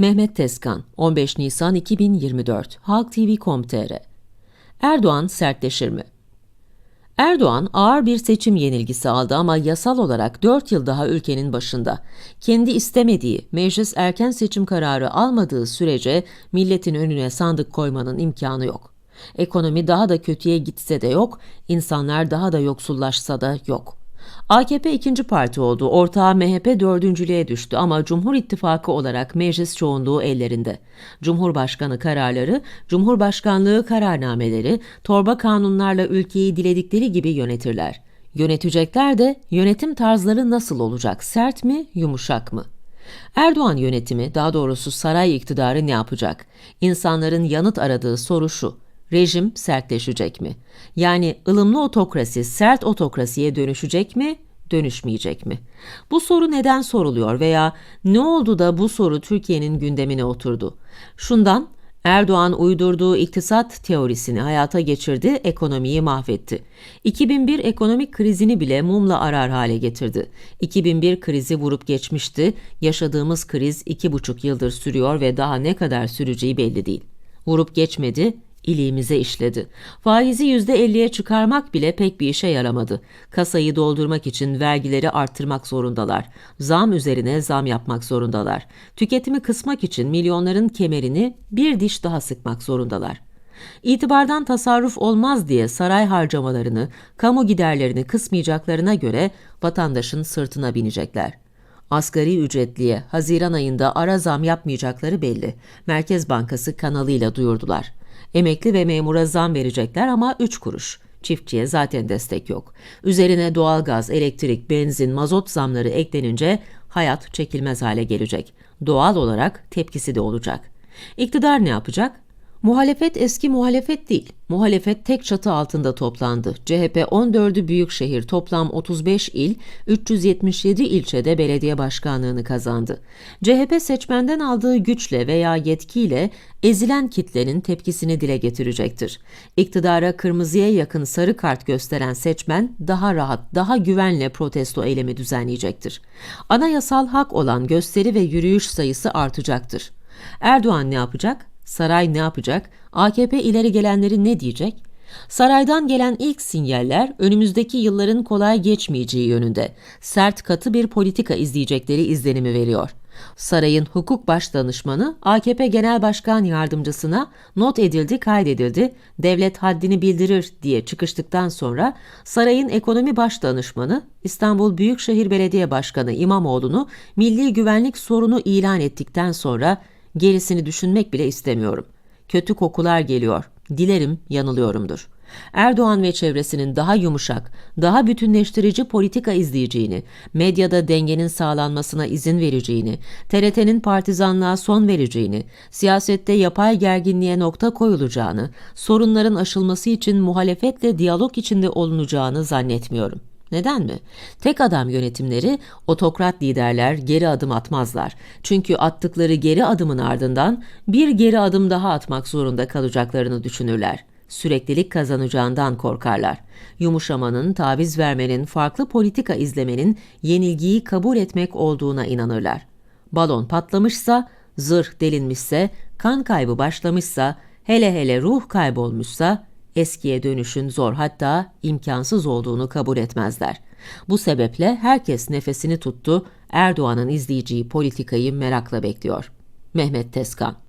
Mehmet Tezkan, 15 Nisan 2024, Halk TV.com.tr Erdoğan sertleşir mi? Erdoğan ağır bir seçim yenilgisi aldı ama yasal olarak 4 yıl daha ülkenin başında. Kendi istemediği, meclis erken seçim kararı almadığı sürece milletin önüne sandık koymanın imkanı yok. Ekonomi daha da kötüye gitse de yok, insanlar daha da yoksullaşsa da yok. AKP ikinci parti oldu, ortağı MHP dördüncülüğe düştü ama Cumhur İttifakı olarak meclis çoğunluğu ellerinde. Cumhurbaşkanı kararları, Cumhurbaşkanlığı kararnameleri, torba kanunlarla ülkeyi diledikleri gibi yönetirler. Yönetecekler de yönetim tarzları nasıl olacak, sert mi, yumuşak mı? Erdoğan yönetimi, daha doğrusu saray iktidarı ne yapacak? İnsanların yanıt aradığı soru şu rejim sertleşecek mi? Yani ılımlı otokrasi sert otokrasiye dönüşecek mi, dönüşmeyecek mi? Bu soru neden soruluyor veya ne oldu da bu soru Türkiye'nin gündemine oturdu? Şundan, Erdoğan uydurduğu iktisat teorisini hayata geçirdi, ekonomiyi mahvetti. 2001 ekonomik krizini bile mumla arar hale getirdi. 2001 krizi vurup geçmişti, yaşadığımız kriz iki buçuk yıldır sürüyor ve daha ne kadar süreceği belli değil. Vurup geçmedi, iliğimize işledi. Faizi yüzde elliye çıkarmak bile pek bir işe yaramadı. Kasayı doldurmak için vergileri arttırmak zorundalar. Zam üzerine zam yapmak zorundalar. Tüketimi kısmak için milyonların kemerini bir diş daha sıkmak zorundalar. İtibardan tasarruf olmaz diye saray harcamalarını, kamu giderlerini kısmayacaklarına göre vatandaşın sırtına binecekler. Asgari ücretliye Haziran ayında ara zam yapmayacakları belli. Merkez Bankası kanalıyla duyurdular. Emekli ve memura zam verecekler ama 3 kuruş. Çiftçiye zaten destek yok. Üzerine doğalgaz, elektrik, benzin, mazot zamları eklenince hayat çekilmez hale gelecek. Doğal olarak tepkisi de olacak. İktidar ne yapacak? Muhalefet eski muhalefet değil. Muhalefet tek çatı altında toplandı. CHP 14'ü büyük şehir, toplam 35 il, 377 ilçede belediye başkanlığını kazandı. CHP seçmenden aldığı güçle veya yetkiyle ezilen kitlenin tepkisini dile getirecektir. İktidara kırmızıya yakın sarı kart gösteren seçmen daha rahat, daha güvenle protesto eylemi düzenleyecektir. Anayasal hak olan gösteri ve yürüyüş sayısı artacaktır. Erdoğan ne yapacak? Saray ne yapacak? AKP ileri gelenleri ne diyecek? Saraydan gelen ilk sinyaller önümüzdeki yılların kolay geçmeyeceği yönünde. Sert katı bir politika izleyecekleri izlenimi veriyor. Sarayın hukuk başdanışmanı AKP Genel Başkan Yardımcısına not edildi, kaydedildi, devlet haddini bildirir diye çıkıştıktan sonra sarayın ekonomi başdanışmanı İstanbul Büyükşehir Belediye Başkanı İmamoğlu'nu milli güvenlik sorunu ilan ettikten sonra Gerisini düşünmek bile istemiyorum. Kötü kokular geliyor. Dilerim yanılıyorumdur. Erdoğan ve çevresinin daha yumuşak, daha bütünleştirici politika izleyeceğini, medyada dengenin sağlanmasına izin vereceğini, TRT'nin partizanlığa son vereceğini, siyasette yapay gerginliğe nokta koyulacağını, sorunların aşılması için muhalefetle diyalog içinde olunacağını zannetmiyorum. Neden mi? Tek adam yönetimleri otokrat liderler geri adım atmazlar. Çünkü attıkları geri adımın ardından bir geri adım daha atmak zorunda kalacaklarını düşünürler. Süreklilik kazanacağından korkarlar. Yumuşamanın, taviz vermenin, farklı politika izlemenin yenilgiyi kabul etmek olduğuna inanırlar. Balon patlamışsa, zırh delinmişse, kan kaybı başlamışsa, hele hele ruh kaybolmuşsa eskiye dönüşün zor hatta imkansız olduğunu kabul etmezler. Bu sebeple herkes nefesini tuttu, Erdoğan'ın izleyeceği politikayı merakla bekliyor. Mehmet Tezkan